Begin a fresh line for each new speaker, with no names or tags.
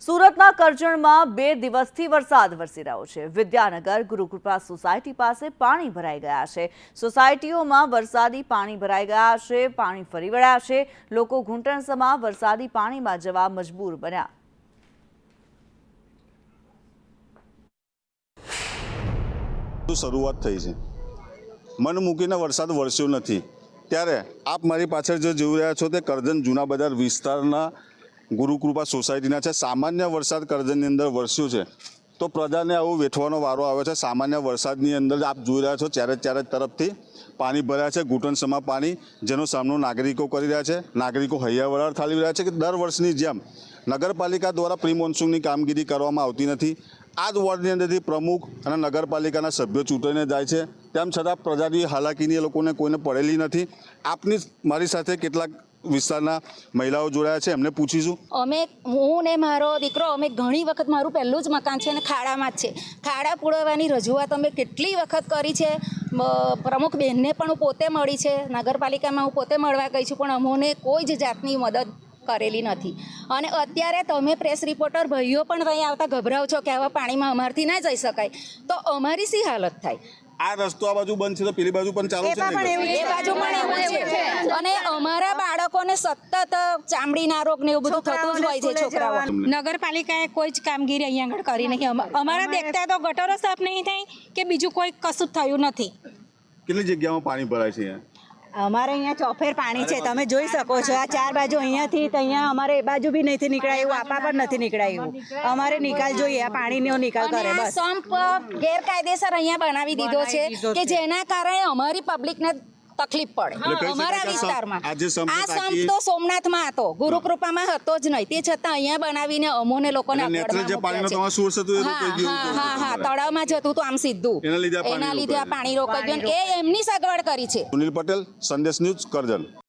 સુરતના કરજણમાં બે દિવસથી વરસાદ વરસી રહ્યો છે. વિદ્યાનગર ગુરુકૃપા સોસાયટી પાસે પાણી ભરાઈ ગયા છે. સોસાયટીઓમાં વરસાદી પાણી ભરાઈ ગયા છે, પાણી ફરી વળ્યા છે. લોકો ઘૂંટણસમાં વરસાદી પાણીમાં જવા મજબૂર બન્યા.
શરૂઆત થઈ છે? મન મૂકીને વરસાદ વરસ્યો નથી. ત્યારે આપ મારી પાછળ જે જોઈ રહ્યા છો તે કરજણ જૂના બજાર વિસ્તારના ગુરુકૃપા સોસાયટીના છે. સામાન્ય વરસાદ કરજણની અંદર વરસ્યો છે. તો પ્રજાને આવું વેઠવાનો વારો આવ્યો છે. સામાન્ય વરસાદની અંદર આપ જોઈ રહ્યા છો, ચારે ચારે તરફથી પાણી ભર્યા છે. ઘૂંટણસમા પાણી જેનો સામનો નાગરિકો કરી રહ્યા છે. નાગરિકો હૈયાવરાળ થાળી રહ્યા છે કે દર વર્ષની જેમ નગરપાલિકા દ્વારા પ્રી મોન્સૂનની કામગીરી કરવામાં આવતી નથી. આ જ વોર્ડની અંદરથી પ્રમુખ અને નગરપાલિકાના સભ્યો ચૂંટાઈને જાય છે. તેમ છતાં પ્રજાની હાલાકીની એ લોકોને કોઈને પડેલી નથી. આપની મારી સાથે કેટલાક વિસ્તારના મહિલાઓ જોડાયા છે, એમને પૂછીશું.
અમે, હું ને મારો દીકરો, અમે ઘણી વખત મારું પહેલું જ મકાન છે અને ખાડામાં જ છે. ખાડા પૂરવાની રજૂઆત અમે કેટલી વખત કરી છે પ્રમુખ બહેનને પણ હું પોતે મળી છે, નગરપાલિકામાં હું પોતે મળવા ગઈ છું, પણ અમોને કોઈ જ જાતની મદદ કરેલી નથી. અને અત્યારે તમે પ્રેસ રિપોર્ટર ભાઈઓ પણ અહીં આવતા ગભરાવ છો કે આવા પાણીમાં અમારથી ના જઈ શકાય. તો અમારી શી હાલત થાય?
આ રસ્તો આ બાજુ બંધ છે તો પેલી બાજુ પણ ચાલુ છે ને?
એ બાજુ? પણ એવું છે. અને અમારા બાળકોને સતત ચામડીના રોગ ને એવું બધું થતું જ હોય છે છોકરાઓ.
નગરપાલિકાએ કોઈ જ કામગીરી અહીંયા આગળ કરી નહીં અમા- અમારા દેખતા તો ગટરો સાફ નહીં થાય કે બીજું કોઈ કશું જ થયું નથી.
કેટલી જગ્યામાં પાણી ભરાય છે અહીંયા?
અમારે અહીંયા ચોફેર પાણી છે તમે જોઈ શકો છો આ ચાર બાજુ અહીંયાથી તો અહીંયા અમારે એ બાજુ બી નથી નીકળાય એવું આપા પણ નથી નીકળાય. એવું અમારે નિકાલ જોઈએ આ પાણીનો નિકાલ કરે બસ.
સંપ ગેરકાયદેસર અહીંયા બનાવી દીધો છે કે જેના કારણે અમારી પબ્લિકને તકલીફ પડે. અમારા વિસ્તારમાં.
આ સંપ
તો સોમનાથમાં હતો. ગુરુકૃપામાં હતો જ નહીં. તે છતાં અહીંયા બનાવીને અમોને લોકોને તળાવમાં જતું તો આમ સીધું.
એના લીધે આ. પાણી
રોકાઈ ગયું એ એમની સગવડ કરી છે.
સુનિલ પટેલ સંદેશ ન્યૂઝ કરજણ.